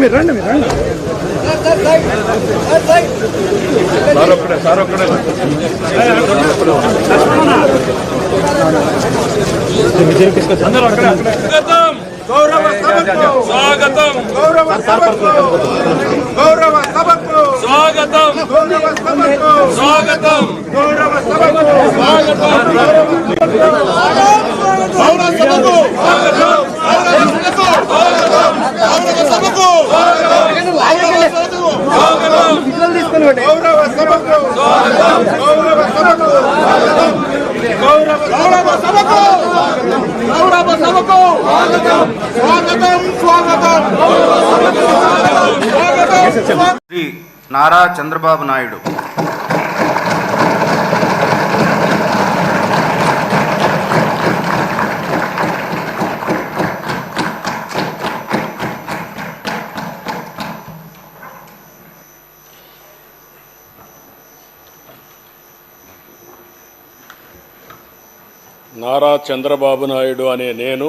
మీరు రండి మీరు రండి. సార్ ఒక్కడే సార్ ఒక్కడే అందరూ అక్కడే అక్కడే. స్వాగతం గౌరవ సభకు. స్వాగతం. గౌరవ సభకు. గౌరవ సభకు. స్వాగతం. గౌరవ సభకు. స్వాగతం. గౌరవ సభకు. గౌరవ సభకు గౌరవ సభకు గౌరవ గౌరవ సభకు గౌరవ సభకు స్వాగతం స్వాగతం స్వాగతం శ్రీ నారా చంద్రబాబు నాయుడు. నారా చంద్రబాబు నాయుడు అనే నేను